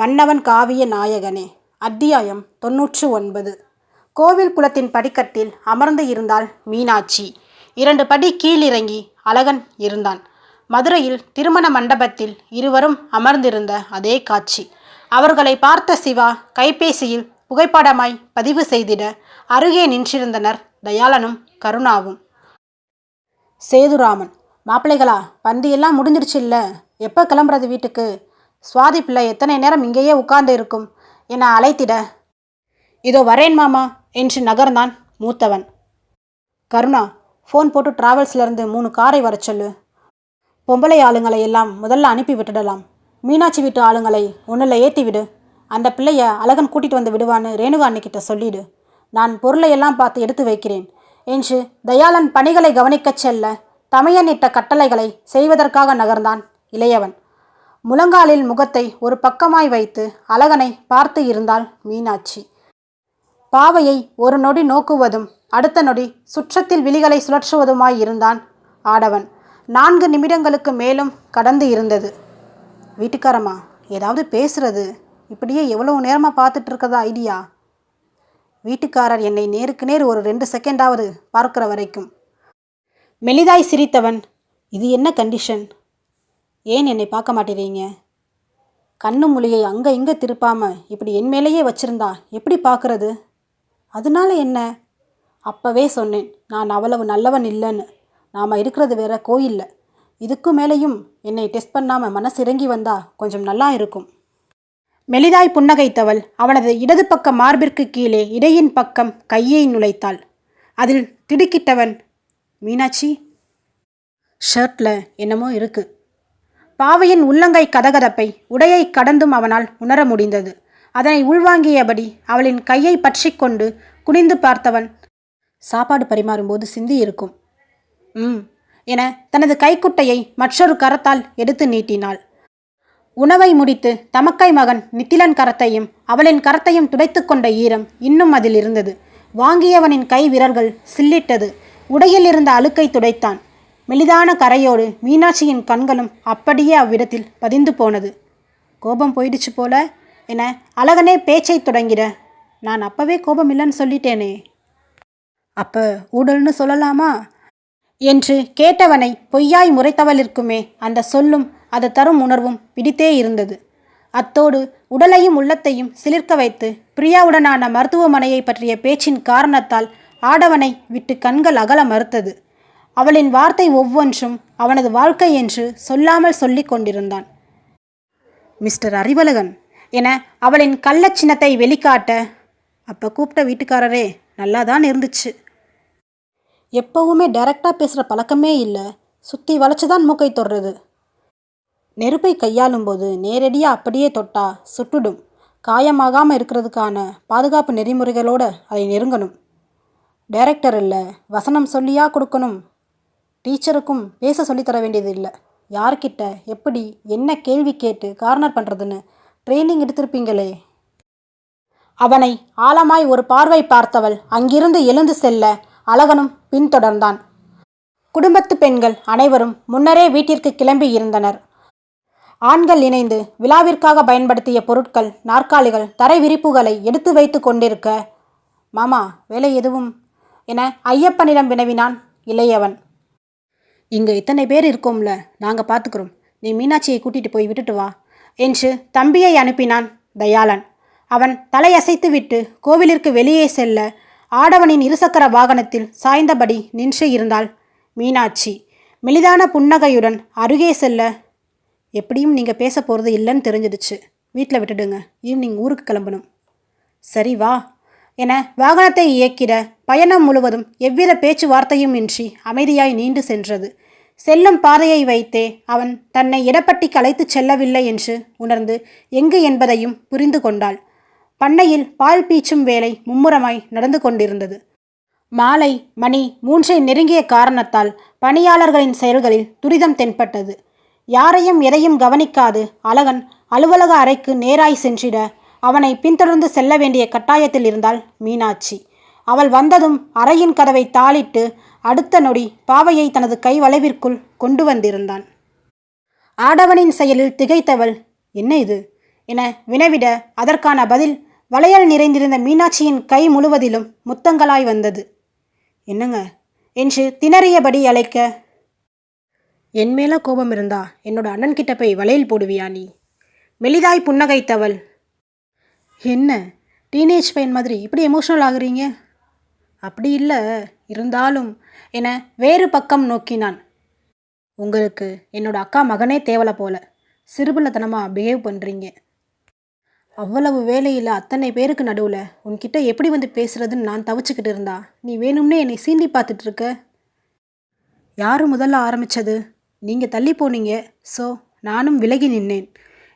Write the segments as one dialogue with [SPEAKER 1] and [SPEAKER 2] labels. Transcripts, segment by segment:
[SPEAKER 1] மன்னவன் காவிய நாயகனே அத்தியாயம் தொன்னூற்று ஒன்பது. கோவில் குளத்தின் படிக்கட்டில் அமர்ந்து இருந்தாள் மீனாட்சி. இரண்டு படி கீழிறங்கி அழகன் இருந்தான். மதுரையில் திருமண மண்டபத்தில் இருவரும் அமர்ந்திருந்த அதே காட்சி. அவர்களை பார்த்த சிவா கைபேசியில் புகைப்படமாய் பதிவு செய்திட அருகே நின்றிருந்தனர் தயாளனும் கருணாவும். சேதுராமன் மாப்பிள்ளைகளா பந்தியெல்லாம் முடிஞ்சிருச்சு இல்லை எப்போ கிளம்புறது வீட்டுக்கு? சுவாதி பிள்ளை எத்தனை நேரம் இங்கேயே உட்கார்ந்து இருக்கும்? என்னை அழைத்திட இதோ வரேன் மாமா என்று நகர்ந்தான் மூத்தவன். கருணா ஃபோன் போட்டு டிராவல்ஸ்லேருந்து மூணு காரை வர சொல்லு. பொம்பளை ஆளுங்களை எல்லாம் முதல்ல அனுப்பி விட்டுடலாம். மீனாட்சி வீட்டு ஆளுங்களை ஒன்றில் ஏற்றி விடு. அந்த பிள்ளைய அழகன் கூட்டிகிட்டு வந்து விடுவான்னு ரேணுகா அன்னைக்கிட்ட சொல்லிடு. நான் பொருளை எல்லாம் பார்த்து எடுத்து வைக்கிறேன். என்று தயாளன் பணிகளை கவனிக்கச் செல்ல தமையன் இட்ட கட்டளைகளை செய்வதற்காக நகர்ந்தான் இளையவன். முழங்காலில் முகத்தை ஒரு பக்கமாய் வைத்து அழகனை பார்த்து இருந்தாள் மீனாட்சி. பாவையை ஒரு நொடி நோக்குவதும் அடுத்த நொடி சுற்றத்தில் விழிகளை சுழற்றுவதுமாய் இருந்தான் ஆடவன். நான்கு நிமிடங்களுக்கு மேலும் கடந்து இருந்தது. வீட்டுக்காரம்மா ஏதாவது பேசுறது? இப்படியே எவ்வளவு நேரமாக பார்த்துட்டு இருக்கதா ஐடியா? வீட்டுக்காரர் என்னை நேருக்கு நேர் ஒரு ரெண்டு செகண்டாவது பார்க்கிற வரைக்கும். மெலிதாய் சிரித்தவன் இது என்ன கண்டிஷன் ஏன் என்னை பார்க்க மாட்டேறீங்க? கண்ணு மொழியை அங்கே இங்கே திருப்பாம இப்படி என் மேலேயே வச்சிருந்தா எப்படி பார்க்கறது? அதனால என்ன? அப்பவே சொன்னேன் நான் அவ்வளவு நல்லவன் இல்லைன்னு. நாம் இருக்கிறது வேற கோயிலில். இதுக்கு மேலேயும் என்னை டெஸ்ட் பண்ணாமல் மனசு இறங்கி வந்தா கொஞ்சம் நல்லா இருக்கும். மெலிதாய் புன்னகைத்தவள் அவனது இடது பக்க மார்பிற்கு கீழே இடையின் பக்கம் கையை நுழைத்தாள். அதில் திடுக்கிட்டவன் மீனாட்சி ஷர்ட்டில் என்னமோ இருக்குது பாவையின் உள்ளங்கை கதகதப்பை உடையை கடந்தும் அவனால் உணர முடிந்தது. அதனை உள்வாங்கியபடி அவளின் கையை பற்றி கொண்டு குனிந்து பார்த்தவன் சாப்பாடு பரிமாறும்போது சிந்தி இருக்கும். ம் என தனது கைக்குட்டையை மற்றொரு கரத்தால் எடுத்து நீட்டினாள். உணவை முடித்து தமக்கை மகன் நித்திலன் கரத்தையும் அவளின் கரத்தையும் துடைத்து கொண்ட ஈரம் இன்னும் அதில் இருந்தது. வாங்கியவனின் கை விரல்கள் சில்லிட்டது. உடையில் இருந்த அழுக்கை துடைத்தான். மெலிதான கரையோடு மீனாட்சியின் கண்களும் அப்படியே அவ்விடத்தில் பதிந்து போனது. கோபம் போயிடுச்சு போல என அழகனே பேச்சை தொடங்கிட நான் அப்பவே கோபம் இல்லைன்னு சொல்லிட்டேனே. அப்ப ஊடல்னு சொல்லலாமா? என்று கேட்டவனை பொய்யாய் முறைத்தவளிற்குமே அந்த சொல்லும் அது தரும் உணர்வும் பிடித்தே இருந்தது. அத்தோடு உடலையும் உள்ளத்தையும் சிலிர்க்க வைத்து பிரியாவுடனான மருத்துவமனையை பற்றிய பேச்சின் காரணத்தால் ஆடவனை விட்டு கண்கள் அகல மறுத்தது. அவளின் வார்த்தை ஒவ்வொன்றும் அவனது வாழ்க்கை என்று சொல்லாமல் சொல்லிக் கொண்டிருந்தான். மிஸ்டர் அறிவழகன் என அவளின் கள்ளச் சின்னத்தை வெளிக்காட்ட அப்போ கூப்பிட்ட வீட்டுக்காரரே நல்லா தான் இருந்துச்சு. எப்பவுமே டைரக்டாக பேசுகிற பழக்கமே இல்லை சுற்றி வளைச்சு தான் மூக்கை தொடுறது. நெருப்பை கையாளும்போது நேரடியாக அப்படியே தொட்டா சுட்டுடும். காயமாகாமல் இருக்கிறதுக்கான பாதுகாப்பு நெறிமுறைகளோட அதை நெருங்கணும். டைரக்டர் இல்லை வசனம் சொல்லியா கொடுக்கணும் டீச்சருக்கும் பேச சொல்லித்தர வேண்டியது இல்லை. யார்கிட்ட எப்படி என்ன கேள்வி கேட்டு கார்னர் பண்ணுறதுன்னு ட்ரைனிங் எடுத்திருப்பீங்களே. அவனை ஆழமாய் ஒரு பார்வை பார்த்தவள் அங்கிருந்து எழுந்து செல்ல அழகனும் பின்தொடர்ந்தான். குடும்பத்து பெண்கள் அனைவரும் முன்னரே வீட்டிற்கு கிளம்பி இருந்தனர். ஆண்கள் இணைந்து விழாவிற்காக பயன்படுத்திய பொருட்கள் நாற்காலிகள் தரை விரிப்புகளை எடுத்து வைத்து கொண்டிருக்க மாமா வேலை எதுவும்? என ஐயப்பனிடம் வினவினான் இளையவன். இங்கே இத்தனை பேர் இருக்கோம்ல நாங்கள் பார்த்துக்குறோம் நீ மீனாட்சியை கூட்டிகிட்டு போய் விட்டுட்டு வா என்று தம்பியை அனுப்பினான் தயாளன். அவன் தலையசைத்து விட்டு கோவிலிற்கு வெளியே செல்ல ஆடவனின் இருசக்கர வாகனத்தில் சாய்ந்தபடி நின்று இருந்தாள் மீனாட்சி. மெலிதான புன்னகையுடன் அருகே செல்ல எப்படியும் நீங்கள் பேச போகிறது இல்லைன்னு தெரிஞ்சிடுச்சு. வீட்டில் விட்டுடுங்க. ஈவினிங் ஊருக்கு கிளம்பணும். சரி வா என வாகனத்தை இயக்கிட பயணம் முழுவதும் எவ்வித பேச்சுவார்த்தையும் இன்றி அமைதியாய் நீண்டு சென்றது. செல்லும் பாதையை வைத்தே அவன் தன்னை இடப்பட்டி கலைத்து செல்லவில்லை என்று உணர்ந்து எங்கு என்பதையும் புரிந்து கொண்டாள். பண்ணையில் பால் பீச்சும் வேலை மும்முரமாய் நடந்து கொண்டிருந்தது. மாலை மணி மூன்றை நெருங்கிய காரணத்தால் பணியாளர்களின் செயல்களில் துரிதம் தென்பட்டது. யாரையும் எதையும் கவனிக்காது அழகன் அலுவலக அறைக்கு நேராய் சென்றிட அவனை பின்தொடர்ந்து செல்ல வேண்டிய கட்டாயத்தில் இருந்தாள் மீனாட்சி. அவள் வந்ததும் அறையின் கதவை தாளிட்டு அடுத்த நொடி பாவையை தனது கை வளைவிற்குள் கொண்டு வந்திருந்தான். ஆடவனின் செயலில் திகைத்தவள் என்ன இது என வினவிட அதற்கான பதில் வளையல் நிறைந்திருந்த மீனாட்சியின் கை முழுவதிலும் முத்தங்களாய் வந்தது. என்னங்க என்று திணறியபடி அழைக்க என் மேலே கோபம் இருந்தா என்னோட அண்ணன் கிட்ட போய் வளையல் போடுவியா நீ மெலிதாய் புன்னகைத்தவள் என்ன? டீனேஜ் பையன் மாதிரி இப்படி எமோஷனல் ஆகுறீங்க? அப்படி இல்லை. இருந்தாலும் என வேறு பக்கம் நோக்கினான். உங்களுக்கு என்னோட அக்கா மகனே தேவலை போல. சிறுபிள்ளைத்தனமாக பிஹேவ் பண்ணுறீங்க அவ்வளவு வேலையில் அத்தனை பேருக்கு நடுவில் உன்கிட்ட எப்படி வந்து பேசுகிறதுன்னு நான் தவிச்சுக்கிட்டு இருந்தா. நீ வேணும்னே என்னை சீண்டி பார்த்துட்டு இருக்க யார் முதல்ல ஆரம்பித்தது நீங்கள் தள்ளி போனீங்க. ஸோ நானும் விலகி நின்னேன்.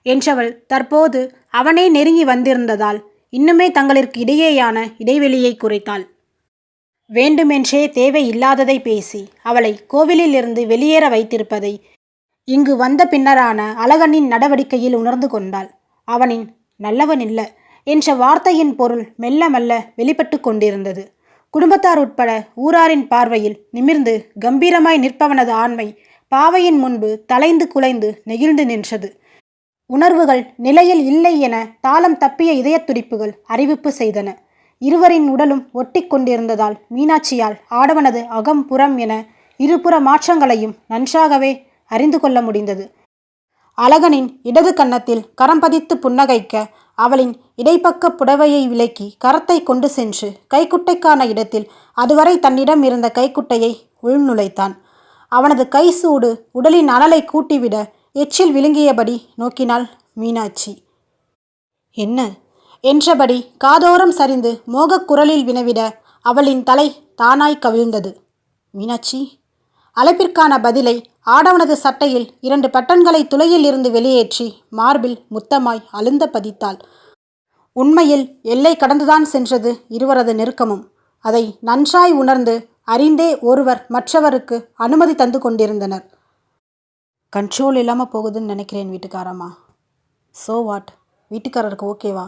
[SPEAKER 1] என்றவள் தற்போது அவனே நெருங்கி வந்திருந்ததால் இன்னுமே தங்களிற்கு இடையேயான இடைவெளியை குறைத்தாள். வேண்டுமென்றே தேவையில்லாததை பேசி அவளை கோவிலிலிருந்து வெளியேற வைத்திருப்பதை இங்கு வந்த பின்னரான அழகனின் நடவடிக்கையில் உணர்ந்து கொண்டாள். அவனின் நல்லவன் இல்ல என்ற வார்த்தையின் பொருள் மெல்ல மெல்ல வெளிப்பட்டு கொண்டிருந்தது. குடும்பத்தார் உட்பட ஊராரின் பார்வையில் நிமிர்ந்து கம்பீரமாய் நிற்பவனது ஆண்மை பாவையின் முன்பு தலைந்து குலைந்து நெகிழ்ந்து நின்றது. உணர்வுகள் நிலையில் இல்லை என தாளம் தப்பிய இதயத் துடிப்புகள் அறிவிப்பு செய்தன. இருவரின் உடலும் ஒட்டி கொண்டிருந்ததால் மீனாட்சியால் ஆடவனது அகம் புறம் என இருபுற மாற்றங்களையும் நன்றாகவே அறிந்து கொள்ள முடிந்தது. அழகனின் இடது கன்னத்தில் கரம் பதித்து புன்னகைக்க அவளின் இடைப்பக்க புடவையை விலக்கி கரத்தை கொண்டு சென்று கைக்குட்டைக்கான இடத்தில் அதுவரை தன்னிடம் இருந்த கைக்குட்டையை உள்நுழைத்தான். அவனது கை சூடு உடலின் அனலை கூட்டிவிட எச்சில் விழுங்கியபடி நோக்கினாள் மீனாட்சி. என்ன? என்றபடி காதோரம் சரிந்து மோகக் குரலில் வினவிட அவளின் தலை தானாய் கவிழ்ந்தது. மீனாட்சி அழைப்பிற்கான பதிலை ஆடவனது சட்டையில் இரண்டு பட்டன்களை துளையில் இருந்து வெளியேற்றி மார்பில் முத்தமாய் அழுந்த பதித்தாள். உண்மையில் எல்லை கடந்துதான் சென்றது இருவரது நெருக்கமும். அதை நன்றாய் உணர்ந்து அறிந்தே ஒருவர் மற்றவருக்கு அனுமதி தந்து கொண்டிருந்தனர். கண்ட்ரோல் இல்லாமல் போகுதுன்னு நினைக்கிறேன் வீட்டுக்காரம்மா. ஸோ வாட் வீட்டுக்காரருக்கு ஓகேவா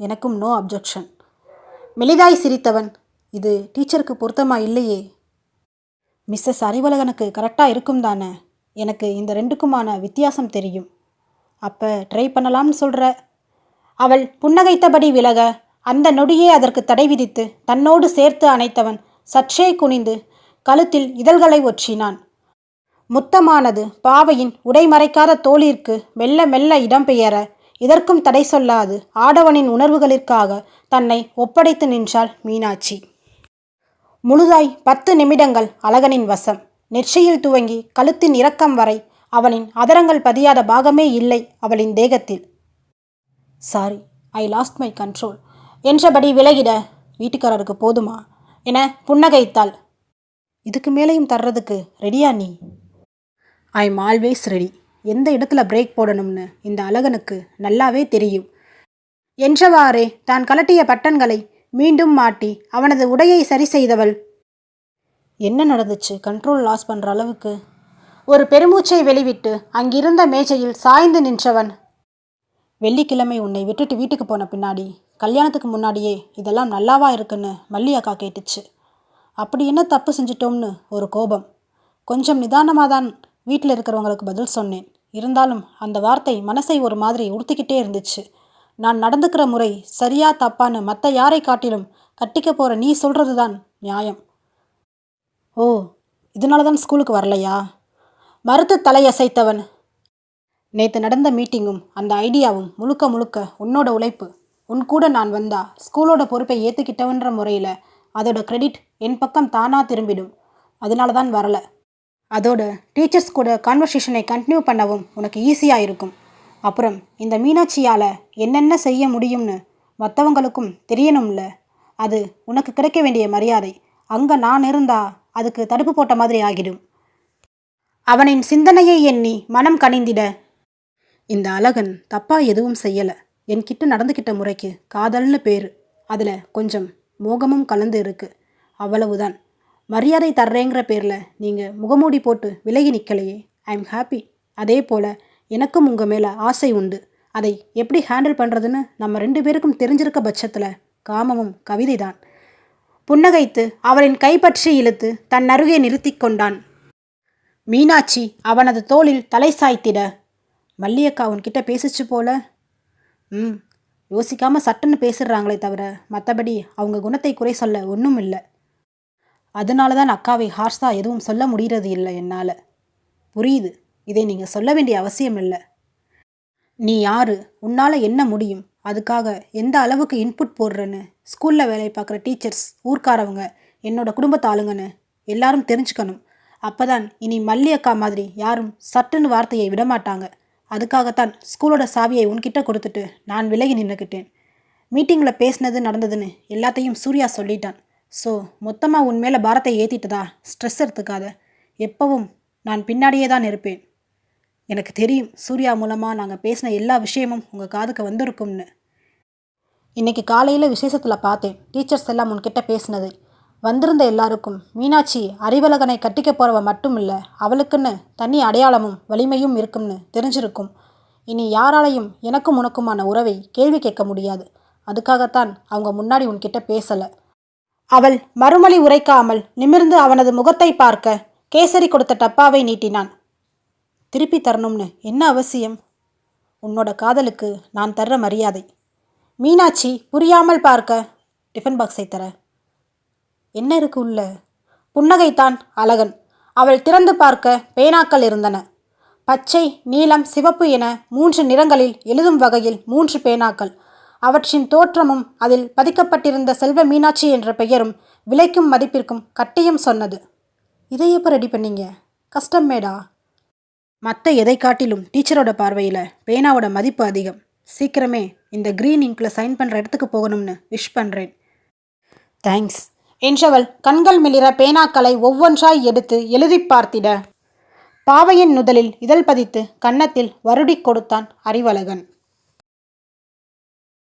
[SPEAKER 1] எனக்கும் நோ அப்ஜெக்ஷன் மெலிதாய் சிரித்தவன் இது டீச்சருக்கு பொருத்தமா இல்லையே? மிஸ்ஸஸ் அறிவலகனுக்கு கரெக்டாக இருக்கும் தானே? எனக்கு இந்த ரெண்டுக்குமான வித்தியாசம் தெரியும். அப்போ ட்ரை பண்ணலாம்னு சொல்கிற அவள் புன்னகைத்தபடி விலக அந்த நொடியே அதற்கு தடை விதித்து தன்னோடு சேர்த்து அணைத்தவன் சற்றே குனிந்து கழுத்தில் இதழ்களை ஒற்றினான். முத்தமானது பாவையின் உடைமறைக்காத தோளிற்கு மெல்ல மெல்ல இடம்பெயர இதற்கும் தடை சொல்லாது. ஆடவனின் உணர்வுகளிற்காக தன்னை ஒப்படைத்து நின்றாள் மீனாட்சி. முழுதாய் பத்து நிமிடங்கள் அழகனின் வசம். நெற்றியில் துவங்கி கழுத்தின் இறக்கம் வரை அவனின் அதரங்கள் பதியாத பாகமே இல்லை அவளின் தேகத்தில். Sorry I lost my control என்றபடி விலகிட வீட்டுக்காரருக்கு போதுமா? என புன்னகைத்தாள். இதுக்கு மேலேயும் தர்றதுக்கு ரெடியா நீ? I am always ready. எந்த இடத்துல பிரேக் போடணும்னு இந்த அழகனுக்கு நல்லாவே தெரியும். என்றவாறே தான் கலட்டிய பட்டன்களை மீண்டும் மாட்டி அவனது உடையை சரி செய்தவள் என்ன நடந்துச்சு? கண்ட்ரோல் லாஸ் பண்ணுற அளவுக்கு? ஒரு பெருமூச்சை வெளிவிட்டு அங்கிருந்த மேஜையில் சாய்ந்து நின்றவன் வெள்ளிக்கிழமை உன்னை விட்டுட்டு வீட்டுக்கு போன பின்னாடி கல்யாணத்துக்கு முன்னாடியே இதெல்லாம் நல்லாவா இருக்குன்னு மல்லி அக்கா கேட்டுச்சு. அப்படி என்ன தப்பு செஞ்சிட்டோம்னு ஒரு கோபம். கொஞ்சம் நிதானமாக தான் வீட்டில் இருக்கிறவங்களுக்கு பதில் சொன்னேன். இருந்தாலும் அந்த வார்த்தை மனசை ஒரு மாதிரி உறுத்திக்கிட்டே இருந்துச்சு. நான் நடந்துக்கிற முறை சரியா தப்பான்னு மற்ற யாரை காட்டிலும் கட்டிக்க போகிற நீ சொல்கிறது தான் நியாயம். ஓ இதனால தான் ஸ்கூலுக்கு வரலையா? மறுத்து தலையசைத்தவன். நேற்று நடந்த மீட்டிங்கும் அந்த ஐடியாவும் முழுக்க முழுக்க உன்னோட உழைப்பு. உன் கூட நான் வந்தா ஸ்கூலோட பொறுப்பை ஏற்றுக்கிட்டவன்ற முறையில் அதோட கிரெடிட் என் பக்கம் தானாக திரும்பிடும். அதனால தான் வரல. அதோட டீச்சர்ஸ் கூட கான்வர்சேஷனை கண்டினியூ பண்ணவும் உனக்கு ஈஸியாக இருக்கும். அப்புறம் இந்த மீனாட்சியால் என்னென்ன செய்ய முடியும்னு மற்றவங்களுக்கும் தெரியணும்ல. அது உனக்கு கிடைக்க வேண்டிய மரியாதை. அங்கே நான் இருந்தா அதுக்கு தடுப்பு போட்ட மாதிரி ஆகிடும். அவனின் சிந்தனையை எண்ணி மனம் கனிந்திட இந்த அழகன் தப்பாக எதுவும் செய்யலை. என்கிட்ட நடந்துக்கிட்ட முறைக்கு காதல்னு பேர். அதில் கொஞ்சம் மோகமும் கலந்து இருக்கு. அவ்வளவுதான். மரியாதை தர்றேங்கிற பேரில் நீங்கள் முகமூடி போட்டு விலகி நிற்கலையே ஐ எம் ஹாப்பி அதே போல் எனக்கும் உங்கள் மேலே ஆசை உண்டு. அதை எப்படி ஹேண்டில் பண்ணுறதுன்னு நம்ம ரெண்டு பேருக்கும் தெரிஞ்சிருக்க பட்சத்தில் காமமும் கவிதை தான் புன்னகைத்து அவளின் கைப்பற்றி இழுத்து தன் அருகே நிறுத்தி கொண்டான். மீனாட்சி அவனது தோளில் தலை சாய்த்திட மல்லியக்கா உன்கிட்ட பேசிச்சு போல. ம் யோசிக்காமல் சட்டுன்னு பேசிடுறாங்களே தவிர மற்றபடி அவங்க குணத்தை குறை சொல்ல ஒன்றும் இல்லை அதனால தான் அக்காவை ஹார்ஸா எதுவும் சொல்ல முடிகிறது இல்லை என்னால். புரியுது? இதை நீங்கள் சொல்ல வேண்டிய அவசியம் இல்லை. நீ யாரு? உன்னால் என்ன முடியும்? அதுக்காக எந்த அளவுக்கு இன்புட் போடுறேன்னு? ஸ்கூலில் வேலை பார்க்குற டீச்சர்ஸ் ஊர்க்காரவங்க என்னோட குடும்பத்து ஆளுங்கன்னு எல்லாரும் தெரிஞ்சுக்கணும். அப்போதான் இனி மல்லி அக்கா மாதிரி யாரும் சட்டுன்னு வார்த்தையை விடமாட்டாங்க அதுக்காகத்தான் ஸ்கூலோட சாவியை உன்கிட்ட கொடுத்துட்டு நான் விலகி நின்றுக்கிட்டேன் மீட்டிங்கில் பேசினது நடந்ததுன்னு எல்லாத்தையும் சூர்யா சொல்லிட்டான். ஸோ மொத்தமாக உன் மேலே பாரத்தை ஏற்றிட்டதா ஸ்ட்ரெஸ் எடுத்துக்காத. எப்பவும் நான் பின்னாடியே தான் இருப்பேன். எனக்கு தெரியும் சூர்யா மூலமாக நாங்கள் பேசின எல்லா விஷயமும் உங்கள் காதுக்கு வந்திருக்கும்னு. இன்னைக்கு காலையில் விசேஷத்தில் பார்த்தேன். டீச்சர்ஸ் எல்லாம் உன்கிட்ட பேசினது. வந்திருந்த எல்லாருக்கும் மீனாட்சி அறிவலகனை கட்டிக்க போகிறவ மட்டும் இல்லை அவளுக்குன்னு தனி அடையாளமும் வலிமையும் இருக்கும்னு தெரிஞ்சிருக்கும். இனி யாராலையும் எனக்கும் உனக்குமான உறவை கேள்வி கேட்க முடியாது. அதுக்காகத்தான் அவங்க முன்னாடி உன்கிட்ட பேசலை. அவள் மறுமொழி உரைக்காமல் நிமிர்ந்து அவனது முகத்தை பார்க்க கேசரி கொடுத்த டப்பாவை நீட்டினான். திருப்பி தரணும்னு என்ன அவசியம்? உன்னோட காதலுக்கு நான் தர்ற மரியாதை. மீனாட்சி புரியாமல் பார்க்க டிஃபன் பாக்ஸை தர. என்ன இருக்கு உள்ள? புன்னகைத்தான் அழகன். அவள் திறந்து பார்க்க பேனாக்கள் இருந்தன. பச்சை நீலம் சிவப்பு என மூன்று நிறங்களில் எழுதும் வகையில் மூன்று பேனாக்கள். அவற்றின் தோற்றமும் அதில் பதிக்கப்பட்டிருந்த செல்வ மீனாட்சி என்ற பெயரும் விலைக்கும் மதிப்பிற்கும் கட்டியும் சொன்னது. இதை எப்போ ரெடி பண்ணீங்க? கஷ்டம் மேடா? மற்ற எதை காட்டிலும் டீச்சரோட பார்வையில் பேனாவோட மதிப்பு அதிகம். சீக்கிரமே இந்த க்ரீன் இங்கில் சைன் பண்ணுற இடத்துக்கு போகணும்னு விஷ் பண்ணுறேன் தேங்க்ஸ் என்றவள் கண்கள் மிளிர பேனாக்களை ஒவ்வொன்றாய் எடுத்து எழுதி பார்த்திட. பாவையின் நுதலில் இதழ் பதித்து கன்னத்தில் வருடி கொடுத்தான் அறிவழகன்.